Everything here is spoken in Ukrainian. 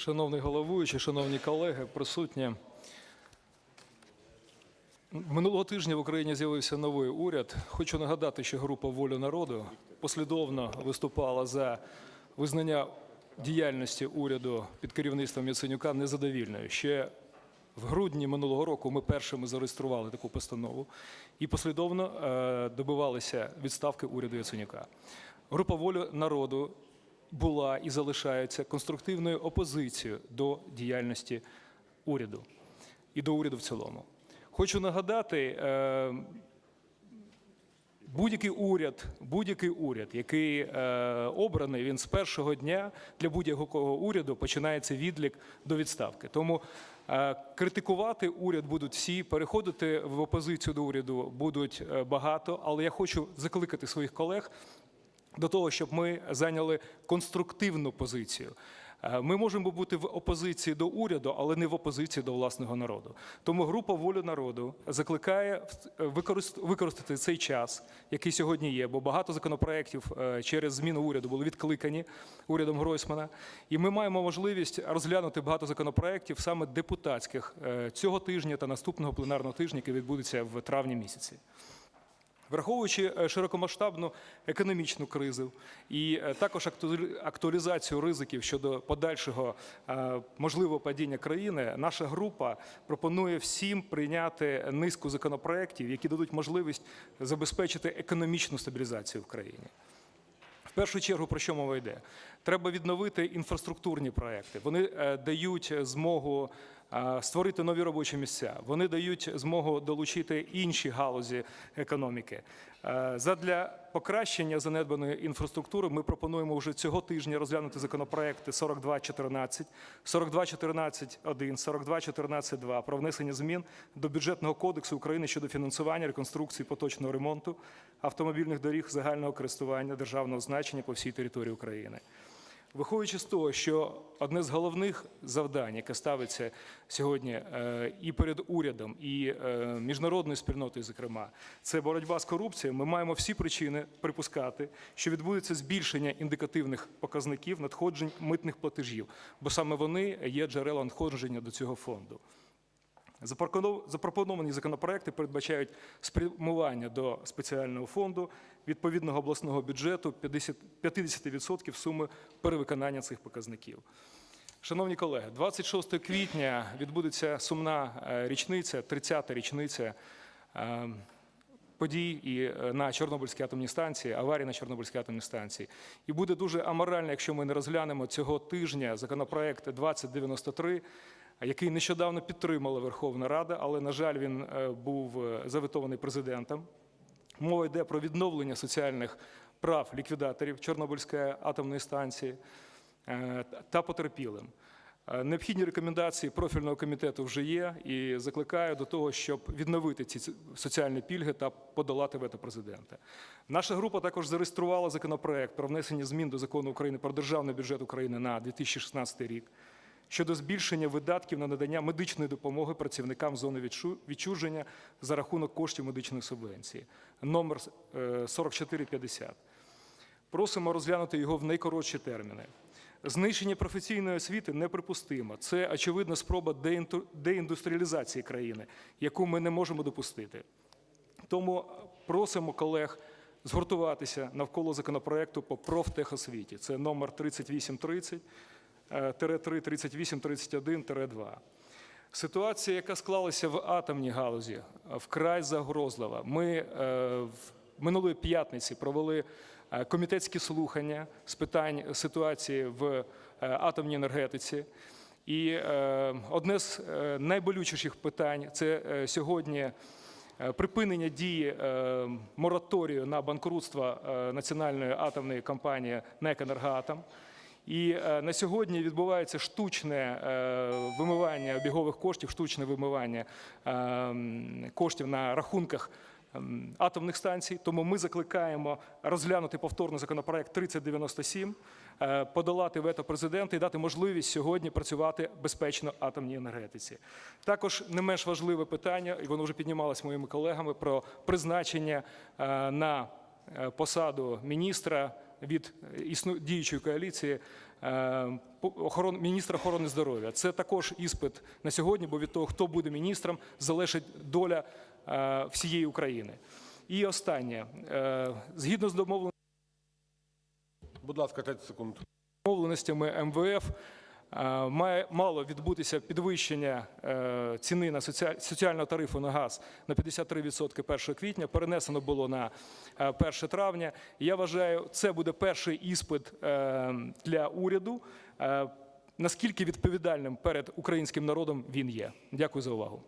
Шановний головуючий, шановні колеги, присутні. Минулого тижня в Україні з'явився новий уряд. Хочу нагадати, що група Воля народу послідовно виступала за визнання діяльності уряду під керівництвом Яценюка незадовільною. Ще в грудні минулого року ми першими зареєстрували таку постанову і послідовно е, добивалися відставки уряду Яценюка. Група Воля народу була і залишається конструктивною опозицією до діяльності уряду і до уряду в цілому. Хочу нагадати, е, будь-який уряд, будь-який уряд, який е, обраний, він з першого дня для будь-якого уряду починається відлік до відставки. Тому е, критикувати уряд будуть всі, переходити в опозицію до уряду будуть багато, але я хочу закликати своїх колег до того, щоб ми зайняли конструктивну позицію. Е, Ми можемо бути в опозиції до уряду, але не в опозиції до власного народу. Тому група волю народу закликає використ- використати цей час, який сьогодні є, бо багато законопроєктів е, через зміну уряду були відкликані урядом Гройсмана. І ми маємо можливість розглянути багато законопроєктів саме депутатських е, цього тижня та наступного пленарного тижня, який відбудеться в травні місяці. Враховуючи е, широкомасштабну економічну кризу і е, також актуалі- актуалізацію ризиків щодо подальшого е, можливого падіння країни, наша група пропонує всім прийняти низку законопроєктів, які дадуть можливість забезпечити економічну стабілізацію в країні. В першу чергу про що мова йде? Треба відновити інфраструктурні проекти. Вони дають змогу створити нові робочі місця. Вони дають змогу долучити інші галузі економіки. Задля покращення занедбаної інфраструктури ми пропонуємо вже цього тижня розглянути законопроекти 4214, 4214.1, 4214.2 про внесення змін до бюджетного кодексу України щодо фінансування реконструкції поточного ремонту автомобільних доріг загального користування державного значення по всій території України. Виходячи з того, що одне з головних завдань, яке ставиться сьогодні е, і перед урядом, і е, міжнародною спільнотою, зокрема, це боротьба з корупцією, ми маємо всі причини припускати, що відбудеться збільшення індикативних показників надходжень митних платежів, бо саме вони є джерелом надходження до цього фонду. Запропонов- Запропоновані законопроекти передбачають спрямування до спеціального фонду відповідного обласного бюджету 50 50% суми перевиконання цих показників. Шановні колеги, 26 квітня відбудеться сумна е, річниця, 30-та річниця е, подій і е, на Чорнобильській атомній станції, аварії на Чорнобильській атомній станції. І буде дуже аморально, якщо ми не розглянемо цього тижня законопроект 2093, який нещодавно підтримала Верховна Рада, але, на жаль, він е, був е, заветований президентом. Мова йде про відновлення соціальних прав ліквідаторів Чорнобильської атомної станції е, та потерпілим. Необхідні рекомендації профільного комітету вже є і закликаю до того, щоб відновити ці соціальні пільги та подолати вето президента. Наша група також зареєструвала законопроект про внесення змін до закону України про державний бюджет України на 2016 рік щодо збільшення видатків на надання медичної допомоги працівникам зони відчуження за рахунок коштів медичної субвенції, номер е, 4450. Просимо розглянути його в найкоротші терміни. Знищення професійної освіти неприпустимо. Це очевидна спроба деіндустріалізації країни, яку ми не можемо допустити. Тому просимо колег згуртуватися навколо законопроекту по профтехосвіті. Це номер 3830, е, тире 3, 38, 31, тире 2. Ситуація, яка склалася в атомній галузі, е, вкрай загрозлива. Ми е, в минулої п'ятниці провели е, комітетські слухання з питань ситуації в е, атомній енергетиці. І е, одне з е, найболючіших питань це е, сьогодні е, припинення дії е, мораторію на банкрутство е, національної атомної компанії НЕК «Енергоатом». І е, на сьогодні відбувається штучне е, вимивання обігових коштів, штучне вимивання е, коштів на рахунках атомних станцій. Тому ми закликаємо розглянути повторно законопроект 3097, е, подолати вето президента і дати можливість сьогодні працювати безпечно атомній енергетиці. Також не менш важливе питання, і воно вже піднімалось моїми колегами, про призначення на посаду міністра від існу- діючої коаліції е, міністра охорони здоров'я. Це також іспит на сьогодні, бо від того, хто буде міністром, залежить доля е, всієї України. І останнє, Е, згідно з домовленостями Будь ласка, 30 секунд. домовленостями МВФ е, має мало відбутися підвищення е, ціни на соціаль- соціального тарифу на газ на 53% 1 квітня. Перенесено було на е, 1 травня. Я вважаю, це буде перший іспит е, для уряду. е, Наскільки відповідальним перед українським народом він є? Дякую за увагу.